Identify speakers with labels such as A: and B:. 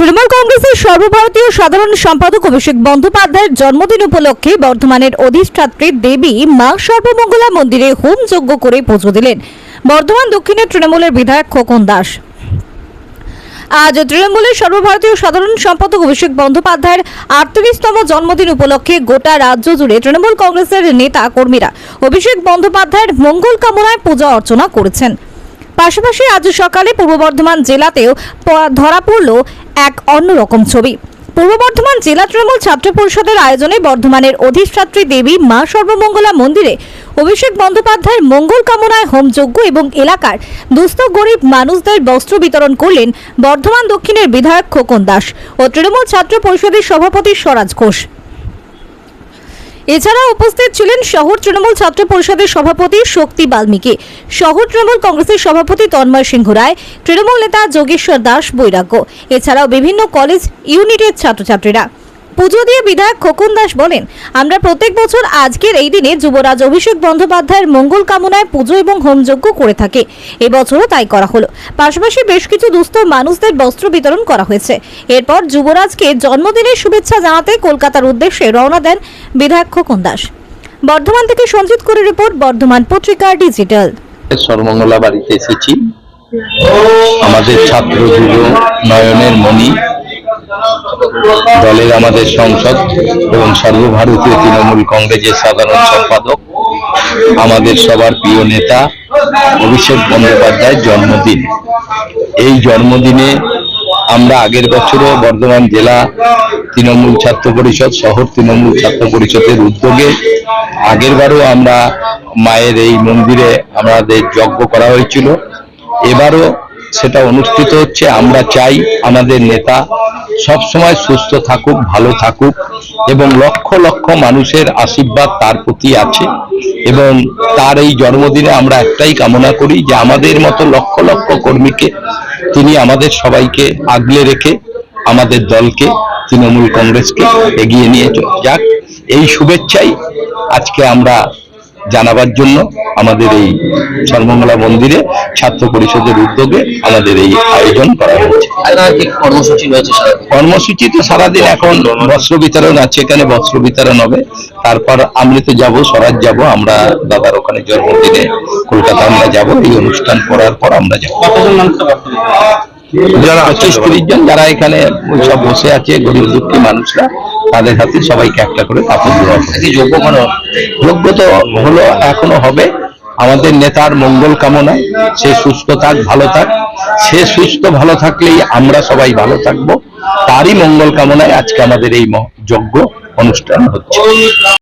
A: তৃণমূল কংগ্রেসের সর্বভারতীয় সাধারণ সম্পাদক অভিষেক বন্দ্যোপাধ্যায়ের জন্মদিন উপলক্ষে বর্ধমানের অধিষ্ঠাত্রী দেবী মা সর্বমঙ্গলা মন্দিরে হোম যজ্ঞ করে পুজো দিলেন। বর্ধমান দক্ষিণের তৃণমূলের বিধায়ক খোকন দাস। আজ তৃণমূলের সর্বভারতীয় সাধারণ সম্পাদক অভিষেক বন্দ্যোপাধ্যায়ের আটত্রিশতম জন্মদিন উপলক্ষে গোটা রাজ্য জুড়ে তৃণমূল কংগ্রেসের নেতা কর্মীরা অভিষেক বন্দ্যোপাধ্যায়ের মঙ্গল কামনায় পূজা অর্চনা করেছেন। পাশাপাশি আজ সকালে পূর্ব বর্ধমান জেলাতেও ধরা পড়ল এক অন্যরকম ছবি। পূর্ব বর্ধমান জেলা তৃণমূল ছাত্র পরিষদের আয়োজনে বর্ধমানের অধিষ্ঠাত্রী দেবী মা সর্বমঙ্গলা মন্দিরে অভিষেক বন্দ্যোপাধ্যায়ের মঙ্গল কামনায় হোমযজ্ঞ এবং এলাকার দুস্থ গরিব মানুষদের বস্ত্র বিতরণ করলেন বর্ধমান দক্ষিণের বিধায়ক খোকন দাস ও তৃণমূল ছাত্র পরিষদের সভাপতি স্বরাজ ঘোষ। এছাড়া উপস্থিত ছিলেন শহর তৃণমূল ছাত্র পরিষদের সভাপতি শক্তি বাল্মীকি, শহর তৃণমূল কংগ্রেসের সভাপতি তন্ময় সিংহ রায়, তৃণমূল নেতা যোগেশ্বর দাস বৈরাগ্য, এছাড়াও বিভিন্ন কলেজ ইউনিটের ছাত্রছাত্রীরা। পুজো দিয়ে বিধায়ক খোকন দাস বলেন, আমরা প্রত্যেক বছর আজকের এই দিনে যুবরাজ অভিষেক বন্দ্যোপাধ্যায়ের মঙ্গল কামনায় পুজো এবং হোমযজ্ঞ করে থাকে। এবছরও তাই করা হলো। পাশাপাশি বেশ কিছু দুস্থ মানুষদের বস্ত্র বিতরণ করা হয়েছে। এরপর যুবরাজকে জন্মদিনের শুভেচ্ছা জানাতে কলকাতার উদ্দেশ্যে রওনা দেন বিধায়ক খোকন দাস। বর্ধমান থেকে সঞ্জিত করে রিপোর্ট, বর্ধমান পত্রিকা ডিজিটাল।
B: সর্বমঙ্গলা বাড়িতে এসেছি। আমাদের ছাত্র যুব নয়নের মণি দলের আমাদের সংসদ এবং সর্বভারতীয় তৃণমূল কংগ্রেসের সাধারণ সম্পাদক, আমাদের সবার প্রিয় নেতা অভিষেক বন্দ্যোপাধ্যায়ের জন্মদিন। এই জন্মদিনে আমরা আগের বছরও বর্ধমান জেলা তৃণমূল ছাত্র পরিষদ, শহর তৃণমূল ছাত্র পরিষদের উদ্যোগে আগেরবারও আমরা মায়ের এই মন্দিরে আমাদের যজ্ঞ করা হয়েছিল। এবারও সেটা অনুষ্ঠিত হচ্ছে। আমরা চাই আমাদের নেতা সব সময় সুস্থ থাকুক, ভালো থাকুক এবং লক্ষ লক্ষ মানুষের আশীর্বাদ তার প্রতি আছে এবং তার এই জন্মদিনে আমরা একটাই কামনা করি যে আমাদের মতো লক্ষ লক্ষ কর্মীকে তিনি আমাদের সবাইকে আগলে রেখে আমাদের দলকে, তৃণমূল কংগ্রেসকে এগিয়ে নিয়ে যাক। এই শুভেচ্ছাই আজকে আমরা জানাবার জন্য আমাদের এই সর্বমঙ্গলা মন্দিরে ছাত্র পরিষদের উদ্যোগে আমাদের এই আয়োজন করা হয়েছে
C: রাজনৈতিক কর্মসূচি সারাদিন
B: তো সারাদিন এখন বস্ত্র বিতরণ আছে এখানে বস্ত্র বিতরণ হবে। তারপর আমরা তো যাব স্বরাজ যাব আমরা দাদার ওখানে জন্মদিনে কলকাতা আমরা যাব এই অনুষ্ঠান করার পর আমরা যাব। যারা পঁচিশ তিরিশ জন যারা এখানে সব বসে আছে গরিব দুঃখী মানুষরা তাদের হাতে সবাইকে একটা করে কাপড় দেওয়া
C: যোগ্য কোনো
B: যোগ্য তো হলো এখনও হবে। আমাদের নেতার মঙ্গল কামনায় সে সুস্থ থাক ভালো থাক। সে সুস্থ ভালো থাকলেই আমরা সবাই ভালো থাকব। তারই মঙ্গল কামনায় আজকে আমাদের এই যোগ্য যজ্ঞ অনুষ্ঠান হচ্ছে।